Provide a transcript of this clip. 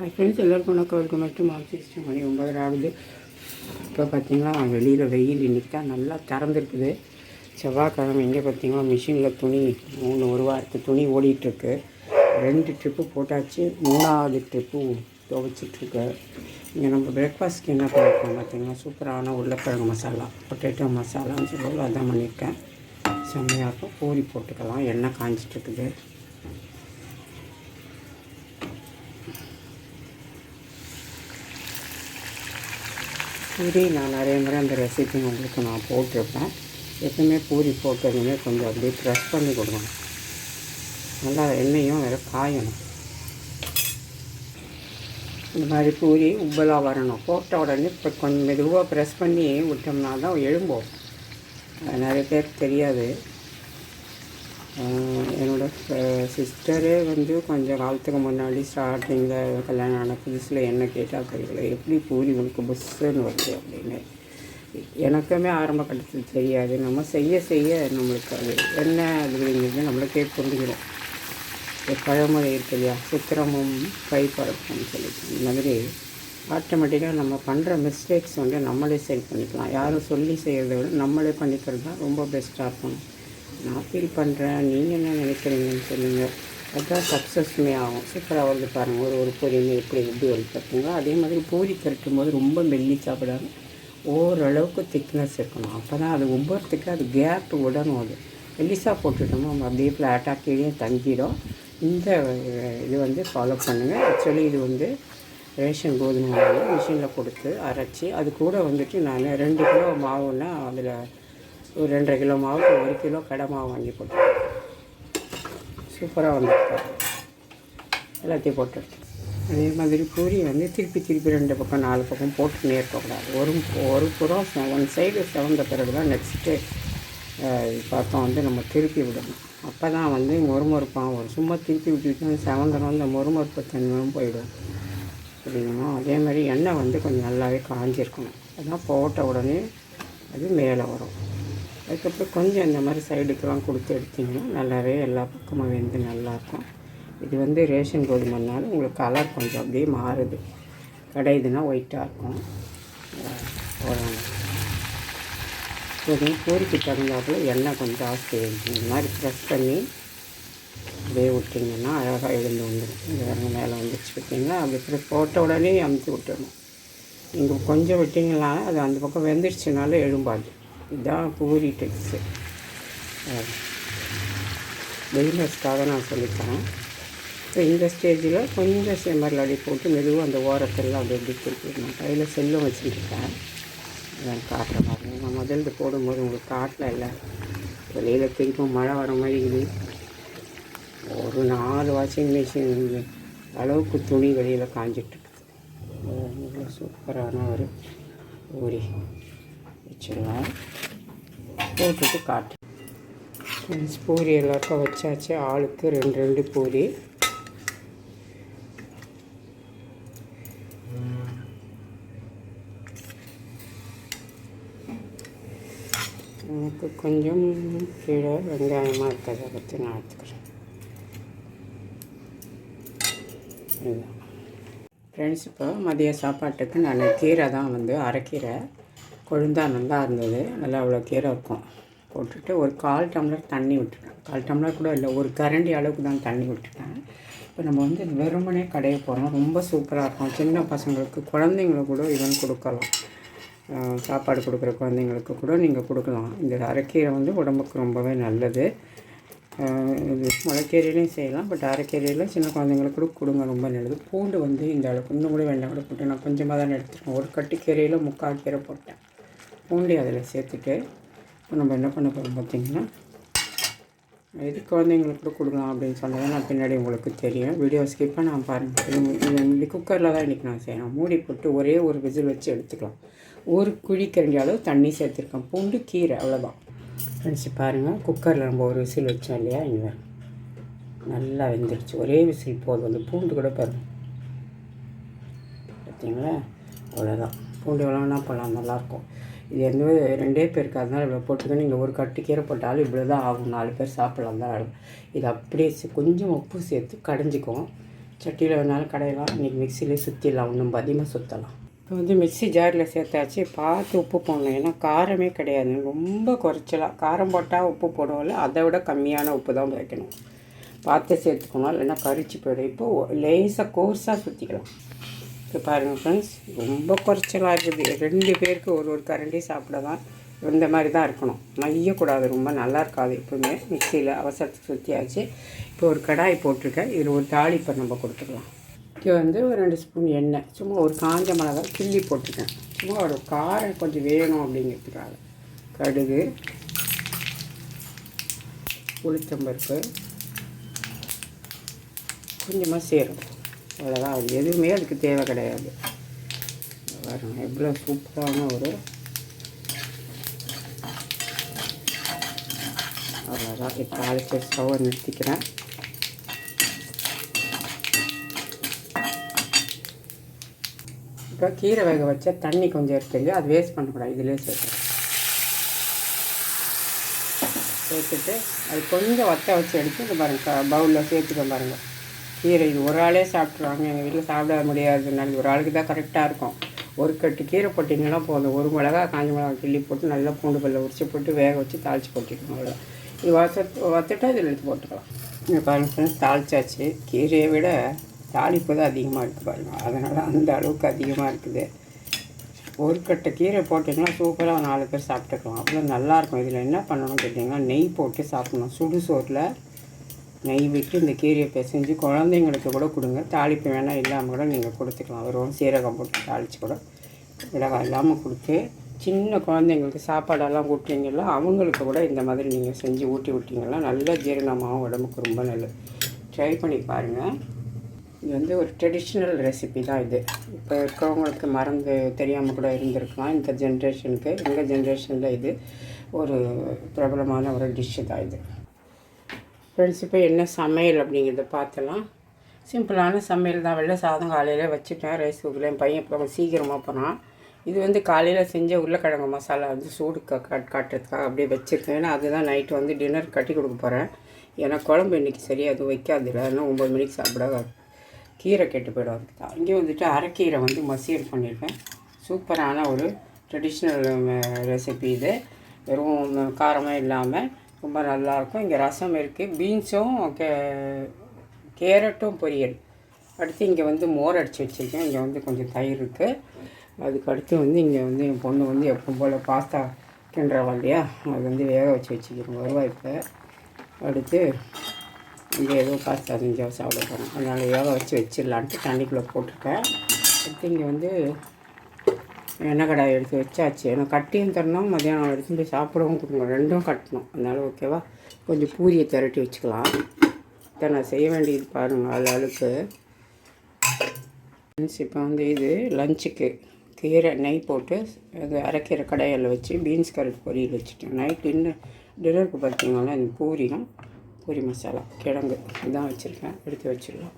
Hi friends எல்லாருக்கும் வணக்கம். Welcome back to system மணி ஒன்பதரை ஆகுது இப்போ பார்த்தீங்கன்னா வெளியில் வெயில் இன்றைக்கி தான் நல்லா திறந்துருக்குது. செவ்வாய்க்கிழமை எங்கே பார்த்தீங்கன்னா மிஷினில் துணி மூணு ஒரு வாரத்து துணி ஓடிட்டுருக்கு. ரெண்டு ட்ரிப்பு போட்டாச்சு. மூணாவது ட்ரிப்பு துவைச்சிட்ருக்கு இங்கே நம்ம பிரேக்ஃபாஸ்ட்க்கு என்ன பண்ணியிருக்கோம் பார்த்தீங்கன்னா சூப்பரான உருளைக்கிழங்கு மசாலா பொட்டேட்டோ மசாலான்னு சொல்லி அதான் பண்ணியிருக்கேன். செம்மையாக இருக்கும். பூரி போட்டுக்கலாம். எண்ணெய் காஞ்சிட்ருக்குது பூரி நான் நிறைய முறை அந்த ரெசிபி உங்களுக்கு நான் போட்டிருப்பேன். எப்பவுமே பூரி போட்டதுமே கொஞ்சம் அப்படியே ப்ரெஸ் பண்ணி கொடுக்கணும். நல்லா எண்ணெயும் வேறு காயணும். இந்த மாதிரி பூரி உப்பலாக வரணும். போட்ட உடனே இப்போ கொஞ்சம் மெதுவாக ப்ரெஸ் பண்ணி விட்டோம்னா தான் எழும்போம் நிறைய பேருக்கு தெரியாது. என்னோடய என்னோட சிஸ்டரே வந்து கொஞ்சம் காலத்துக்கு முன்னாடி ஸ்டார்டிங்கில் கல்யாணம் ஆன புதுசில் என்ன கேட்டால் தெரியல. எப்படி பூரி உனக்கு புஷ்ஷுன்னு வருது அப்படின்னு. எனக்குமே ஆரம்ப கட்டத்தில் தெரியாது. நம்ம செய்ய செய்ய நம்மளுக்கு அது என்ன அப்படிங்கிறது நம்மளுக்கே புரிஞ்சிடும் பழமொழி இருக்கு இல்லையா? சித்திரமும் கை பழக்கம்னு சொல்லிட்டு. இந்த மாதிரி ஆட்டோமேட்டிக்காக நம்ம பண்ணுற மிஸ்டேக்ஸ் வந்து நம்மளே சரி பண்ணிக்கலாம். யாரும் சொல்லி செய்கிறத விட நம்மளே பண்ணிக்கிறது தான் ரொம்ப பெஸ்ட்டாக இருக்கும் நான் ஃபீல் பண்ணுறேன் நீங்கள் என்ன நினைக்கிறீங்கன்னு சொல்லுங்கள் அதுதான் சக்ஸஸ்மே ஆகும். சூப்பராக வந்து பாருங்கள் ஒரு ஒரு பொரியல் எப்படி எப்படி வந்து அதே மாதிரி பூரி கரட்டும் போது ரொம்ப மெல்லி சாப்பிடாம ஓரளவுக்கு திக்னஸ் இருக்கணும். அப்போ தான் அது ஒவ்வொருத்துக்கு அது கேப் விடணும் அது. மெல்லிசாக போட்டுட்டோமோ அதே அப்படியே ஃப்ளாட்டாக கீழே தங்கிடும். இந்த இது வந்து ஃபாலோ பண்ணுங்கள் ஆக்சுவலி இது வந்து ரேஷன் கோதுமை மாவு மிஷினில் கொடுத்து அரைச்சி அது கூட வந்துட்டு நான் ரெண்டு கிலோ மாவுன்னா அதில் ஒரு ரெண்டரை கிலோ மாவுக்கு ஒரு கிலோ கடை மாவு வாங்கி போட்டேன். சூப்பராக வந்துருக்கு. எல்லாத்தையும் போட்டு அதே மாதிரி பூரி வந்து திருப்பி திருப்பி ரெண்டு பக்கம் நாலு பக்கம் போட்டுனே இருக்கக்கூடாது. ஒரு ஒரு புறம் ஒன் சைடு செவந்த பிறகு தான் நெக்ஸ்ட்டு பக்கம் வந்து நம்ம திருப்பி விடணும். அப்போ தான் வந்து மொறுமொறுப்பாக வரும். சும்மா திருப்பி விட்டுட்டு செவந்தனம் இந்த மொறுமொறுப்பு தன்மையும் போயிடும். அப்படின்னா அதே மாதிரி எண்ணெய் வந்து கொஞ்சம் நல்லாவே காஞ்சிருக்கணும். அதான் போட்ட உடனே அது மேலே வரும். அதுக்கப்புறம் கொஞ்சம் இந்த மாதிரி சைடுக்கெலாம் கொடுத்து எடுத்திங்கன்னா நல்லாவே எல்லா பக்கமும் வெந்து நல்லாயிருக்கும். இது வந்து ரேஷன் கோதுமைனால உங்களுக்கு கலர் கொஞ்சம் அப்படியே மாறுது. கடையுதுன்னா ஒயிட்டாக இருக்கும். அவ்வளோதான் கொஞ்சம் பூரிக்கு தகுந்தாப்புல எண்ணெய் கொஞ்சம் ஜாஸ்தி இந்த மாதிரி ப்ரெஸ் பண்ணி அப்படியே விட்டிங்கன்னா அழகாக எழுந்து வந்துடும். இது வரங்க மேலே வந்துச்சு பார்த்தீங்களா? அப்படி ப்ரெஸ் போட்ட உடனே அமுத்தி விட்டுடணும் நீங்கள் கொஞ்சம் விட்டிங்கன்னா அது அந்த பக்கம் வெந்துடுச்சுனால எழும்பாது. இதுதான் பூரி டிப்ஸு பிகினர்ஸ்க்காக நான் சொல்லித்தரேன். இப்போ இந்த ஸ்டேஜில் கொஞ்சம் செம்மரில் அடி போட்டு மெதுவாக அந்த ஓரத்தெல்லாம் அப்படி அப்படி திருப்பிடணும் கையில் செல்லும் வச்சுருக்கேன். நான் காட்டுற மாதிரி. நான் முதல்ல போடும்போது உங்களுக்கு காட்டல இல்லை. வெளியில் திருப்பும் மழை வர மாதிரி ஒரு நாலு வாஷிங் மிஷின் அளவுக்கு துணி வெளியில் காஞ்சிட்டு இருக்குது. இவ்வளோ சூப்பரான ஒரு ஊரி வச்சிடலாம். போட்டுட்டு காட்டு. ஃப்ரெண்ட்ஸ் பூரி எல்லாருக்கும் வச்சாச்சு. ஆளுக்கு ரெண்டு ரெண்டு பூரி. எனக்கு கொஞ்சம் கீழே வெங்காயமாக இருக்கிறத பற்றி நான் எடுத்துக்கிறேன். ஃப்ரெண்ட்ஸ் இப்போ மதிய சாப்பாட்டுக்கு நான் கீரை தான் வந்து அரைக்கீரை. கொழுந்தா நல்லா இருந்தது. நல்லா அவ்வளோ கீரை இருக்கும். போட்டுட்டு ஒரு கால் டம்ளர் தண்ணி விட்டுட்டேன். கால் டம்ளர் கூட இல்லை ஒரு கரண்டி அளவுக்கு தான் தண்ணி விட்டுட்டேன். இப்போ நம்ம வந்து வெறுமனே கடைய போகிறோம் ரொம்ப சூப்பராக இருக்கும். சின்ன பசங்களுக்கு குழந்தைங்களுக்கு கூட இவன் கொடுக்கலாம். சாப்பாடு கொடுக்குற குழந்தைங்களுக்கு கூட நீங்கள் கொடுக்கலாம். இந்த அரைக்கீரை வந்து உடம்புக்கு ரொம்பவே நல்லது. இது முளைக்கீரையிலையும் செய்யலாம். பட் அரைக்கீரையில் சின்ன குழந்தைங்களுக்கு கூட கொடுங்க ரொம்ப நல்லது. பூண்டு வந்து இந்த அளவுக்கு இன்னும் கூட வேண்டாம் கூட போட்டு நான் கொஞ்சமாக தான் எடுத்துருக்கேன் ஒரு கட்டு கீரையில் முக்கால் கீரை போட்டேன். பூண்டி அதில் சேர்த்துட்டு இப்போ நம்ம என்ன பண்ண போகிறோம் பார்த்தீங்கன்னா இது குழந்தைங்களுக்கு கூட கொடுக்கலாம் அப்படின்னு சொன்னதை நான் பின்னாடி உங்களுக்கு தெரியும். வீடியோ ஸ்கிப்பாக நான் பாருங்கள் இது குக்கரில் தான் இன்றைக்கி நான் செய்யணும். மூடி போட்டு ஒரே ஒரு விசில் வச்சு எடுத்துக்கலாம். ஒரு குழிக்கரண்டி அளவு தண்ணி சேர்த்துருக்கேன் பூண்டு கீரை அவ்வளோதான் ஃப்ரெண்ட்ஸ் பாருங்கள் குக்கரில் நம்ம ஒரு விசில் வச்சோம் இல்லையா? இங்கே நல்லா வெந்துருச்சு. ஒரே விசில் போதும். அந்த பூண்டு கூட பாருங்கள் பார்த்தீங்களா அவ்வளோதான் பூண்டு எவ்வளோ வேணால் போடலாம் நல்லாயிருக்கும் இது எந்த ரெண்டே பேருக்கு அதனால் இவ்வளோ போட்டுக்கணும் நீங்கள் ஒரு கட்டு கீரை போட்டாலும் இவ்வளோ தான் ஆகும். நாலு பேர் சாப்பிடலாம் தான் இது அப்படியே கொஞ்சம் உப்பு சேர்த்து கடைஞ்சிக்கும். சட்டியில் வேணாலும் கடையலாம். இன்றைக்கி மிக்சியிலே சுற்றிடலாம் இன்னும் அதிகமாக சுற்றலாம் இப்போ வந்து மிக்ஸி ஜாரில் சேர்த்தாச்சு. பார்த்து உப்பு போடணும். ஏன்னா காரமே கிடையாது. ரொம்ப குறைச்சலாம் காரம் போட்டால் உப்பு போடுவோம்ல அதை விட கம்மியான உப்பு தான் வைக்கணும். பார்த்து சேர்த்துக்கணும். இல்லைன்னா கரிச்சு போயிடும். இப்போது லேசாக கோர்ஸாக சுற்றிக்கலாம் இப்போ பாருங்கள் ஃப்ரெண்ட்ஸ் ரொம்ப குறைச்சலாக இருக்குது. ரெண்டு பேருக்கு ஒரு ஒரு கரண்டி சாப்பிட தான் இந்த மாதிரி தான் இருக்கணும். மையக்கூடாது ரொம்ப நல்லா இருக்காது எப்பவுமே. மிக்சியில் அவசரத்துக்கு சுற்றியாச்சு இப்போ ஒரு கடாய் போட்டிருக்கேன். இதில் ஒரு தாளிப்பை நம்ம கொடுத்துக்கலாம். இங்கே வந்து ஒரு ரெண்டு ஸ்பூன் எண்ணெய். சும்மா ஒரு காஞ்ச மிளகா கிள்ளி போட்டிருக்கேன். சும்மா ஒரு காரம் கொஞ்சம் வேணும் அப்படிங்கிறதுக்காக. கடுகு உளுத்தம்பருப்பு கொஞ்சமாக சேரும். அவ்வளோதான் அது எதுவுமே அதுக்கு தேவை கிடையாது. வரும் எவ்வளோ சூப்பரான ஒரு அவ்வளோதான் இப்போ அழைச்சி ஸ்டவ்வை நிறுத்திக்கிறேன். இப்போ கீரை வேக வச்ச தண்ணி கொஞ்சம் இருக்குது அது வேஸ்ட் பண்ணக்கூடாது. இதிலே சேர்த்துறேன் சேர்த்துட்டு அது கொஞ்சம் வத்த வச்சு எடுத்து இந்த பாருங்கள் பவுலில் சேர்த்துக்க பாருங்கள் கீரை. இது ஒரு ஆளே சாப்பிட்ருவாங்க எங்கள் வீட்டில் சாப்பிட முடியாதுனால ஒரு ஆளுக்கு தான் கரெக்டாக இருக்கும். ஒரு கட்டு கீரை போட்டிங்கன்னா போதும். ஒரு மிளகா காஞ்ச மிளகா கிள்ளி போட்டு நல்லா பூண்டு பல்ல உரிச்சு போட்டு வேக வச்சு தாளித்து போட்டுக்கணும் அவ்வளோ இது வச வத்துட்டா இதில் எடுத்து போட்டுக்கலாம். இங்கே பாருங்கள் தாளிச்சாச்சு. கீரையை விட தாளிப்பு தான் அதிகமாக இருக்குது பாருங்கள் அதனால் அந்த அளவுக்கு அதிகமாக இருக்குது. ஒரு கட்டை கீரை போட்டிங்கன்னா சூப்பராக நாலு பேர் சாப்பிட்டுக்கலாம். அவ்வளோ நல்லாயிருக்கும் இதில் என்ன பண்ணணும்னு கேட்டிங்கன்னா நெய் போட்டு சாப்பிடணும். சுடு சோறில் நெய் விட்டு இந்த கீரையை பிசைஞ்சு குழந்தைங்களுக்கு கூட கொடுங்க. தாளிப்பு வேணால் இல்லாமல் கூட நீங்கள் கொடுத்துக்கலாம். வெறும் சீரகம் போட்டு தாளித்து கூட மிளகாய் இல்லாமல் கொடுத்து சின்ன குழந்தைங்களுக்கு சாப்பாடெல்லாம் ஊட்டுறீங்களோ அவங்களுக்கு கூட இந்த மாதிரி நீங்கள் செஞ்சு ஊட்டி விட்டிங்கன்னா நல்ல ஜீரணமாகவும் உடம்புக்கு ரொம்ப நல்லது. ட்ரை பண்ணி பாருங்கள் இது வந்து ஒரு ட்ரெடிஷ்னல் ரெசிபி தான் இது. இப்போ இருக்கிறவங்களுக்கு மறந்து தெரியாமல் கூட இருந்திருக்கலாம். இந்த ஜென்ரேஷனுக்கு எங்கள் ஜென்ரேஷனில் இது ஒரு பிரபலமான ஒரு டிஷ்ஷு தான் இது. ஃப்ரெண்ட்ஸ் இப்போ என்ன சமையல் அப்படிங்கிறத பார்த்தலாம். சிம்பிளான சமையல் தான். வெள்ளை சாதம் காலையில் வச்சுட்டேன். ரைஸ் குக்கரில் என் பையன் இப்போ சீக்கிரமாக போனான் இது வந்து காலையில் செஞ்ச உருளைக்கிழங்கு மசாலா வந்து சூடு க காட்டுறதுக்காக அப்படியே வச்சுருக்கேன். ஏன்னா அதுதான் நைட்டு வந்து டின்னர் கட்டி கொடுக்க போகிறேன் ஏன்னா குழம்பு இன்றைக்கி சரியாக அது வைக்காதில்ல. ஏன்னா ஒம்பது மணிக்கு சாப்பிட கீரை கெட்டு போயிடும் அதுக்கு தான். இங்கே வந்துட்டு அரைக்கீரை வந்து மசியல் பண்ணியிருக்கேன். சூப்பரான ஒரு ட்ரெடிஷ்னல் ரெசிபி இது. வெறும் காரமே இல்லாமல் ரொம்ப நல்லாயிருக்கும். இங்கே ரசம் இருக்குது பீன்ஸும் கே கேரட்டும் பொரியல். அடுத்து இங்கே வந்து மோர் அடித்து வச்சுருக்கேன். இங்கே வந்து கொஞ்சம் தயிர் இருக்குது அதுக்கு அடுத்து வந்து இங்கே வந்து என் பொண்ணு வந்து எப்போ போல் பாஸ்தா கிண்டுறவா இல்லையா? அது வந்து வேக வச்சு வச்சுக்கிறோம். வருவாய் இப்போ அடுத்து இங்கே ஏதோ பாஸ்தா செஞ்சால் சாப்பிட போகிறோம் அதனால் வேக வச்சு வச்சிடலான்ட்டு தண்ணிக்குள்ளே போட்டிருக்கேன். அடுத்து இங்கே வந்து எண்ணெய் கடாய் எடுத்து வச்சாச்சு. ஏன்னா கட்டியும் தரணும் மதியானம் எடுத்து போய் சாப்பிடவும் கொடுங்க. ரெண்டும் கட்டணும். அதனால் ஓகேவா கொஞ்சம் பூரியை திரட்டி வச்சுக்கலாம். இதை நான் செய்ய வேண்டியது பாருங்கள் அது அழுக்கு இப்போ வந்து இது லஞ்சுக்கு கீரை நெய் போட்டு அது அரைக்கீரை கடையில் வச்சு பீன்ஸ் கரட் பொரியல் வச்சுட்டேன். நைட் டின்னர் டின்னருக்கு பார்த்தீங்கன்னா இந்த பூரியும் பூரி மசாலா கிழங்கு இதான் வச்சுருக்கேன். எடுத்து வச்சிடலாம்.